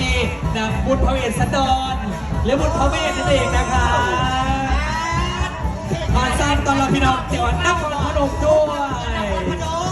ณีนำบุญพระเวสสันดรหรือบุญพระเวสนั่นเองนะคะมาสร้างตอนรับพี่น้องจังหวัดนครพนมด้วย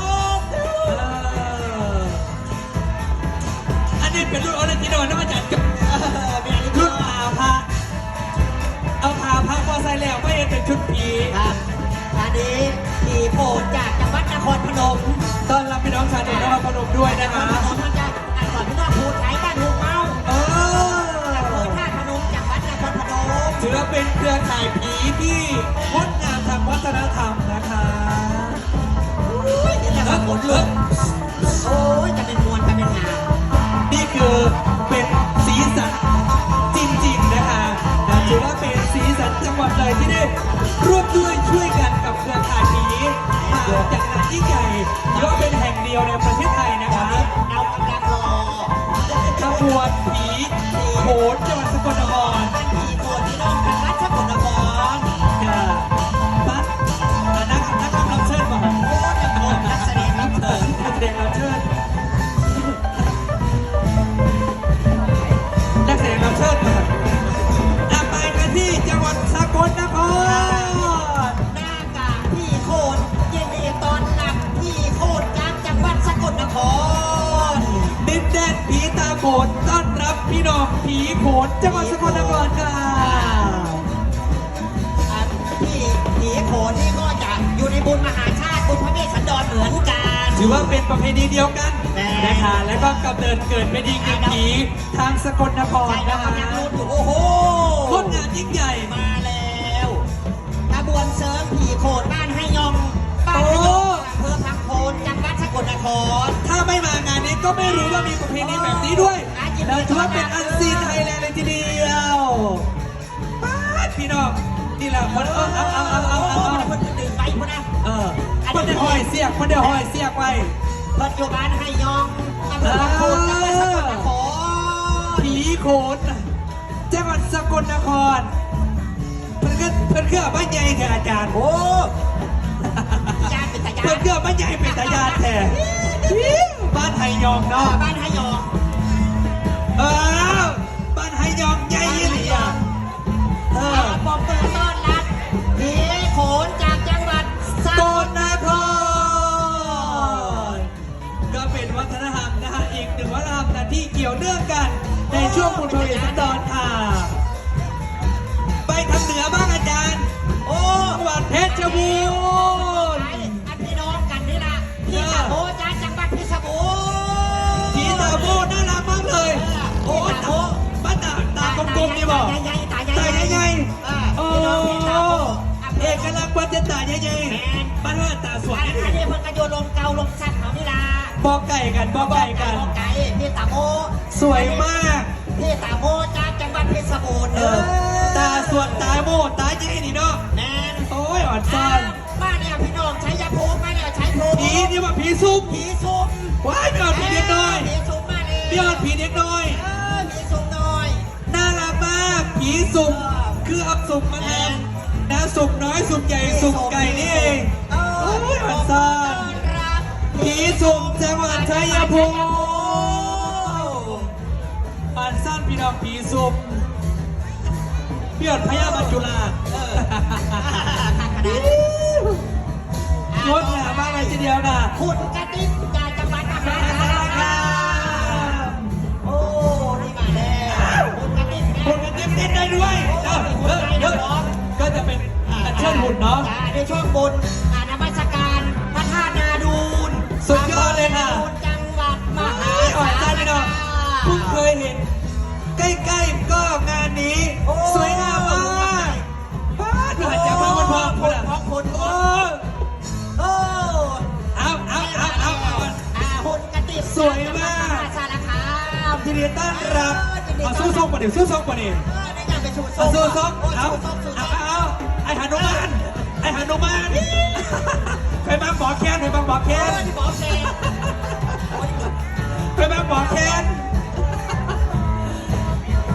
ถือว่าเป็นเครือข่ายผีที่งดงามทางวัฒนธรรมนะคะอุ้ยนี่แหละครับหมดเลยโอ้ยจะเป็นมวลจะเป็นงามนี่คือเป็นสีสันจริงๆนะคะนะถือว่าเป็นสีสันจังหวัดเลยที่ได้ร่วมด้วยช่วยกันกับเครือข่ายผีมาจากงานยิ่งใหญ่ถือว่าเป็นแห่งเดียวในประเทศไทยนะคะเอากำลังรอขบวนผีโขนจังหวัดสกลนคร พี่น้องผีโขนจังหวัดสกลนครค่ะอะพี่ผีโขนนี่ก็จะอยู่ในบุญมหาชาติบุญพระเวสสันดรเหมือนกัน ถือว่าเป็นประเพณีเดียวกันแน่ นะคะแล้วก็กำเนิดเกิดเป็นอีกหนึ่งผีทางสกลนครใช่แล้นะวคะกำลังรู้อยู่โอ้โห โคตรงานยิ่งใหญ่ มาแล้วขบวนเสริมผีโขนบ้านให้ยอง บ้านให้ยองอำเภอพังโคนจังหวัดสกลนคร ถ้าไม่มางานนี้ก็ไม่รู้ว่ามีประเพณีแบบนี้ด้วย แล้วถือว่าเป็นอันซีนไทยแลนด์เลยทีเดียวป๊าดพี่น้องนี่แหละคนเอาเอาเอาเอาเอาโอ้โหเอามันดื่มไปพุ่นนะเออคนเดียวหอยเสียกคนเดียวหอยเสียกไว้ปัจจุบันให้ยองอำเภอพังโคนจังหวัดสกลนครผีโขนจังหวัดสกลนครเพื่อนก็เพื่อนเกือบบ้านใหญ่แท้อาจารย์โอ้ยานเป็นตายาเพื่อนนเกือบบ้านใหญ่เป็นตายานแท้บ้านไทยยองเนาะบ้านให้ยอง เออบ้านไฮยองใหญ่ยี่หลีอะเอเอออปอมเปิดต้อนรับผีโขนจากจังหวัดสโกกลนนครก็เป็นวัฒนธรรมนะฮะอีกหนึ่งวัฒนธรรมนะที่เกี่ยวเนื่องกัน ในช่วงบุญพระเวสสันดรค่ะไปทางเหนือบ้างอาจารย์ โอ้จังหวัดเพชรบูร มนี่บอกตาใหญ่ตาใหญ่ตาใหญ่โอ้โบเอกลักษณ์วันจะตาใหญ่ๆบ้านว่าตาสวยอันนี้เพิ่งกระโยนลงเกาลงสัตว์เขานี่ล่ะบอกไก่กันบอกไก่กันบอกไก่พี่ตาโบสวยมากพี่ตาโบจากจังหวัดเพชรบูรณ์เอออตาสวดตาโมตาใหญ่นี่เนาะแมนโอ้ยอ่อนซ่อนบ้านเนี่ยพี่น้องใช้ยาภูมิบ้านเนี่ยใช้ภูมิผีนี่ว่าผีซุ่มผีซุ่มว้ายมีอ่อนผีเด็กน้อยผีซุ่มาเลยมีอ่อนผี สุ่มคือเอาสุ่มมาทำนะสุ่มน้อยสุ่มใหญ่สุ่มไก่นี่เองเออโอ้ยอ่อนซ่อนรับผีสุ่มจังหวัดชัยภูมิอ่อนซ่อนพี่น้องผีสุ่มพี่อ่อนพญามัจจุราชเออขาดขนาดนี้งดงามมากเลยทีเดียวนะคุณกระติ๊บ การเชิญหุ่นเนาะจ้ในช่วงบุญอ่านมัสการพระธาตุนาดูนสุดยอดเลยค่ะอำภอนาดูนจังหวัดมหาอ่อนสาซ่อนรพี่น้องคาม เพิ่งเคยเห็น ใกล้ๆก็งานนี้ โอ้ สวยงามมากป้าดูหันจากมาคนพร้อมคนอะพร้อมคนโอ้โอ้เอาเอาเอาเอาเอา อ่าหุ่นกระติบสวยมาก จังหวัดมหาสารคามทีเดียวต้อนรับเอาสู้ซงมาเดี๋ยวสู้ซงมาเดี๋ยวเออได้ยังไปชูเอาสู้ซงโอ้เอาชูส้มชูเอาส้มเอา ไอหานุมานไอหานุมานไปบ้างหมอแคนไปบ้างหมอแคเออนที่หมอเซนโอ้ยไปบ้างหมอแคน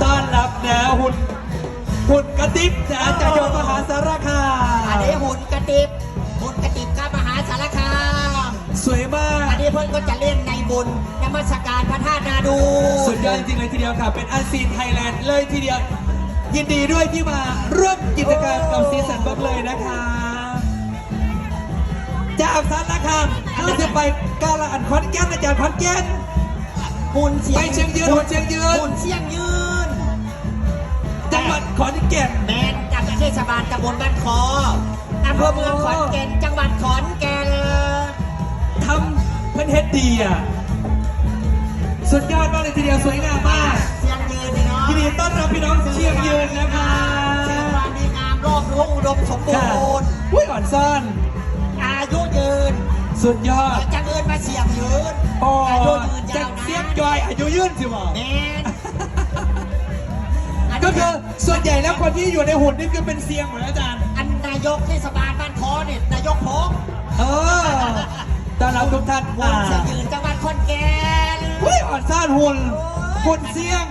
ต้อนรับนะหุ่นหุ่นกระติบนะจากโยมมหาสารคามอันนี้หุ่นกระติบหุ่นกระติบกับมหาสารคามสวยมากอันนี้เพิ่นก็จะเล่นในบบุญนมัสการพระธาตุนาดู สุดยอดจริงๆเลยทีเดียวค่ะ เป็นอันซีนไทยแลนด์เลยทีเดียว ยินดีด้วยที่มาร่วมกิจกรรมกับซีสันบ็อกเลยนะคะจากสารคามเราจะไปกาลอันขอนแก่นอาจารย์ขอนแก่นหุ่นเสียงไปเชียงยืนหุ่นเชียงยืนหุ่นเสียงยืนจังหวัดขอนแก่นแมนจากเทศบาลตำบลบ้านคออำเภอเมืองขอนแก่นจังหวัดขอนแก่นทำเพื่อนเฮ็ดดีอะสุดยอดมากเลยทีเดียวสวยงามมาก ยินดีต้อนรับพี่น้องเชียงยืนนะคะเชียงรายดีงามรอบรู้อุดมสมบูค่ะรณ์อุ้ยอ่อนซ่อนอายุยืน สุดยอดจะเงินมาเสียงยืนโอ้อายุยืนจะยาวนะเสียงจอยอายุยืนสิบอกแมนอันก็นี้คือส่วนใหญ่แล้วคนที่อยู่ในหุ่นนี่คือเป็นเสียงเหมือนอาจารย์ อันนายกเทศบาลบ้านคอเนี่ยนายกพงษ์เออต้อนรับทุกท่านหุ่นเสียงยืนจังหวัดขอนแก่นอุ้ยอ่อนซ่อนหุ่นหุ่นเสียง